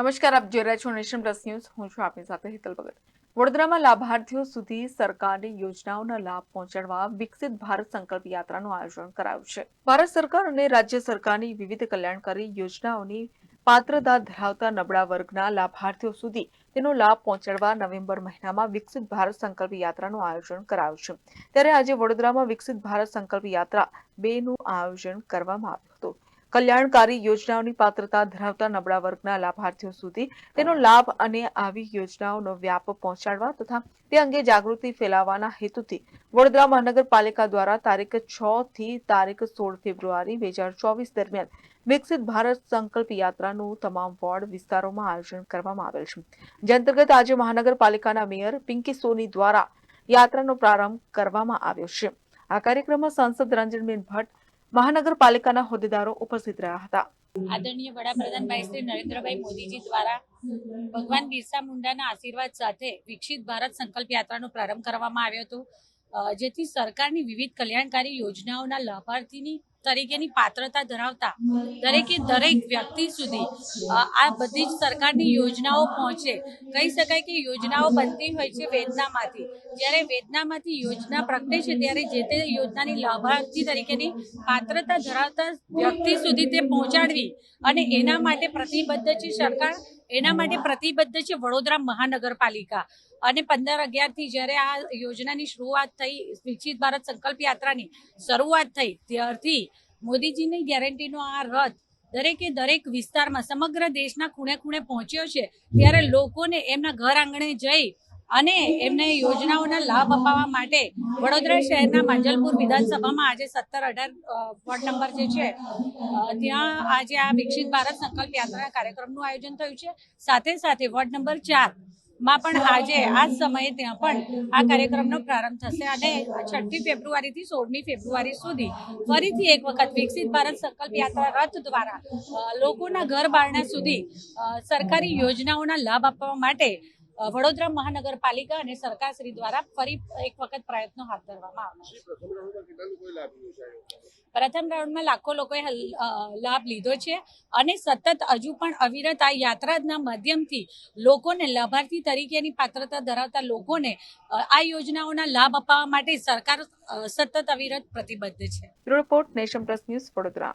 નમસ્કાર, આપ જોઈ રહ્યા છો નેશન પ્લસ ન્યૂઝ. હું છું આપની સાથે હિતલ ભગત. વડોદરામાં લાભાર્થીઓ સુધી સરકારની યોજનાઓના લાભ પહોંચાડવા વિકસિત ભારત સંકલ્પ યાત્રાનું આયોજન કરાયું છે. ભારત સરકાર અને રાજ્ય સરકારની વિવિધ કલ્યાણકારી યોજનાઓની પાત્રતા ધરાવતા નબળા વર્ગના લાભાર્થીઓ સુધી તેનો લાભ પહોંચાડવા નવેમ્બર મહિનામાં વિકસિત ભારત સંકલ્પ યાત્રાનું આયોજન કરાયું છે. ત્યારે આજે વડોદરામાં વિકસિત ભારત સંકલ્પ યાત્રા બે નું આયોજન કરવામાં આવ્યું હતું. કલ્યાણકારી યોજનાઓની પાત્રતા ધરાવતા નબળા વર્ગના લાભાર્થીઓ સુધી તેનો લાભ અને આવી યોજનાઓનો વ્યાપ પહોંચાડવા તથા તે અંગે જાગૃતિ ફેલાવવાના હેતુથી વડોદરા મહાનગરપાલિકા દ્વારા તારીખ છ થી તારીખ સોળ ફેબ્રુઆરી બે હજાર ચોવીસ દરમિયાન વિકસિત ભારત સંકલ્પ યાત્રાનું તમામ વોર્ડ વિસ્તારોમાં આયોજન કરવામાં આવેલ છે. જે અંતર્ગત આજે મહાનગરપાલિકાના મેયર પિંકી સોની દ્વારા યાત્રાનો પ્રારંભ કરવામાં આવ્યો છે. આ કાર્યક્રમમાં સાંસદ રંજનબેન ભટ્ટ મહાનગરપાલિકાના હોદ્દેદારો ઉપસ્થિત રહ્યા હતા. આદરણીય વડાપ્રધાન ભાઈ શ્રી નરેન્દ્રભાઈ મોદીજી દ્વારા ભગવાન બિરસા મુંડાના આશીર્વાદ સાથે વિકસિત ભારત સંકલ્પ યાત્રાનો પ્રારંભ કરવામાં આવ્યો હતો. જેથી સરકારની વિવિધ કલ્યાણકારી યોજનાઓના લાભાર્થીની તરીકેની પાત્રતા ધરાવતા દરેકે દરેક વ્યક્તિ સુધી આ બધી જ સરકારની યોજનાઓ પહોંચે. કહી શકાય કે યોજનાઓ બનતી હોય છે વેદનામાંથી. જ્યારે વેદનામાંથી યોજના પ્રગટે છે, ત્યારે જે તે યોજનાની લાભાર્થી તરીકેની પાત્રતા ધરાવતા વ્યક્તિ સુધી તે પહોંચાડવી અને એના માટે પ્રતિબદ્ધ છે સરકાર, એના માટે પ્રતિબદ્ધ છે વડોદરા મહાનગરપાલિકા. અને પંદર અગિયારથી જ્યારે આ યોજનાની શરૂઆત થઈ વિકસિત ભારત સંકલ્પ યાત્રાની શરૂઆત થઈ, ત્યારથી મોદીજીની ગેરંટીનો આ રથ દરેકે દરેક વિસ્તારમાં સમગ્ર દેશના ખૂણે ખૂણે પહોંચ્યો છે. ત્યારે લોકોને એમના ઘર આંગણે જઈ અને એમને યોજનાઓના લાભ અપાવવા માટે વડોદરા શહેરના માંજલપુર વિધાનસભામાં આજે સત્તર અઢાર વોર્ડ નંબર જે છે ત્યાં આજે આ વિકસિત ભારત સંકલ્પ યાત્રાના કાર્યક્રમનું આયોજન થયું છે. સાથે સાથે વોર્ડ નંબર ચાર માં પણ આજે આ સમયે ત્યાં પણ આ કાર્યક્રમનો પ્રારંભ થશે અને છઠ્ઠી ફેબ્રુઆરીથી સોળમી ફેબ્રુઆરી સુધી ફરીથી એક વખત વિકસિત ભારત સંકલ્પ યાત્રા રથ દ્વારા લોકોના ઘર બારણા સુધી સરકારી યોજનાઓના લાભ આપવા માટે વડોદરા મહાનગરપાલિકા અને સરકારશ્રી દ્વારા ફરી એક વખત પ્રયત્નો હાથ ધરવામાં આવ્યા પ્રથમ રાઉન્ડમાં લાખો લોકોએ લાભ લીધો છે અને સતત હજુ પણ અવિરત આ યાત્રાના માધ્યમથી લોકોને લાભાર્થી તરીકેની પાત્રતા ધરાવતા લોકોને આ યોજનાઓના લાભ અપાવવા માટે સરકાર સતત અવિરત પ્રતિબદ્ધ છે. Report nation plus news Vadodara.